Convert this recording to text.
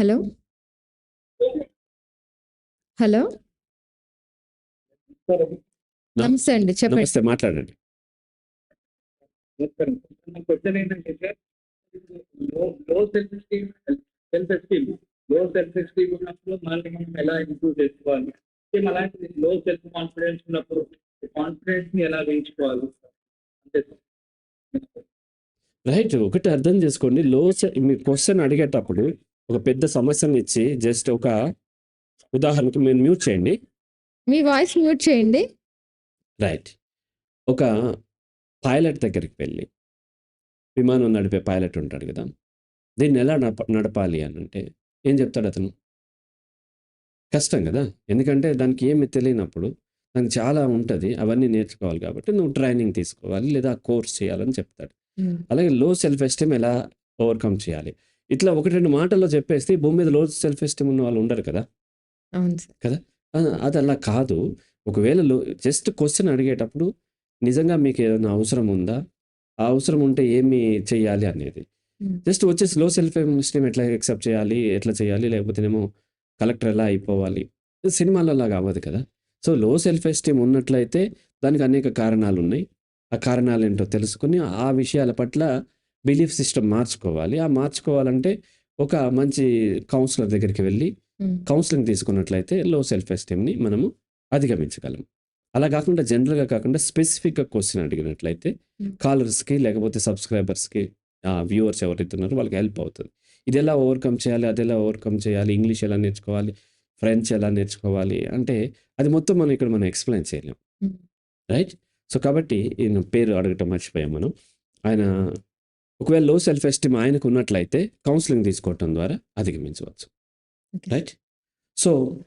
Hello? Hello? నమస్తే అండి చెప్పండి. నమస్తే మాట్లాడండి. క్వశ్చన్ ఏంటంటే సార్లో లో సెల్ఫ్ ఎస్టీమ్ సెల్ఫ్ ఎస్టీమ్లో సెల్ఫ్ ఎస్టీమ్ ఉన్నప్పుడు మనల్ని మనం ఎలా ఇంప్రూవ్ చేసుకోవాలి? సేమ్ అలాంటి లో సెల్ఫ్ కాన్ఫిడెన్స్ ఉన్నప్పుడు కాన్ఫిడెన్స్ని ఎలా పెంచుకోవాలి? అంతే సార్. రైట్ ఒకటి అర్థం చేసుకోండి. లో మీ క్వశ్చన్ అడిగేటప్పుడు ఒక పెద్ద సమస్యను ఇచ్చి జస్ట్ ఒక ఉదాహరణకు మీరు మ్యూట్ చేయండి. మీ వాయిస్ మ్యూట్ చేయండి. రైట్. ఒక పైలట్ దగ్గరికి వెళ్ళి విమానం నడిపే పైలట్ ఉంటాడు కదా. దీన్ని ఎలా నడప నడపాలి అని అంటే ఏం చెప్తాడు అతను? కష్టం కదా. ఎందుకంటే దానికి ఏమి తెలియనప్పుడు దానికి చాలా ఉంటుంది. అవన్నీ నేర్చుకోవాలి కాబట్టి నువ్వు ట్రైనింగ్ తీసుకోవాలి లేదా కోర్స్ చేయాలని చెప్తాడు. అలాగే లో సెల్ఫ్ ఎస్టీమ్ ఎలా ఓవర్కమ్ చేయాలి? ఇట్లా ఒకటి రెండు మాటల్లో చెప్పేస్తే భూమి మీద లో సెల్ఫ్ ఎస్టీమ్ ఉన్న వాళ్ళు ఉండరు కదా? అవును సార్. ఆ, అది అలా కాదు. ఒకవేళ జస్ట్ క్వశ్చన్ అడిగేటప్పుడు నిజంగా మీకు ఏదైనా అవసరం ఉందా? ఆ అవసరం ఉంటే ఏమి చేయాలి అనేది. జస్ట్ వచ్చేసి లో సెల్ఫ్ ఎస్టీమ్ ఎట్లా యాక్సెప్ట్ చేయాలి ఎట్లా చేయాలి లేకపోతేనేమో కలెక్టర్ ఎలా అయిపోవాలి? సినిమాలలో అవ్వదు కదా? సో లో సెల్ఫ్ ఎస్టీమ్ ఉన్నట్లయితే దానికి అనేక కారణాలు ఉన్నాయి ఆ కారణాలు ఏంటో తెలుసుకుని ఆ విషయాల పట్ల బిలీఫ్ సిస్టమ్ మార్చుకోవాలి. ఆ మార్చుకోవాలంటే ఒక మంచి కౌన్సిలర్ దగ్గరికి వెళ్ళి కౌన్సిలింగ్ తీసుకున్నట్లయితే లో సెల్ఫ్ ఎస్టీమ్ని మనము అధిగమించగలం. అలా కాకుండా జనరల్గా కాకుండా స్పెసిఫిక్గా క్వశ్చన్ అడిగినట్లయితే. కాలర్స్కి లేకపోతే సబ్స్క్రైబర్స్కి వ్యూవర్స్ ఎవరైతే ఉన్నారో వాళ్ళకి హెల్ప్ అవుతుంది. ఇది ఎలా ఓవర్కమ్ చేయాలి అది ఎలా ఓవర్కమ్ చేయాలి ఇంగ్లీష్ ఎలా నేర్చుకోవాలి ఫ్రెంచ్ ఎలా నేర్చుకోవాలి అంటే అది మొత్తం మనం ఇక్కడ మనం ఎక్స్ప్లెయిన్ చేయలేం. రైట్? సో కాబట్టి పేరు అడగటం మర్చిపోయాం మనం. ఆయన ఒకవేళ లో సెల్ఫ్ ఎస్టీమ్ ఆయనకు ఉన్నట్లయితే కౌన్సిలింగ్ తీసుకోవటం ద్వారా అధిగమించవచ్చు. Right so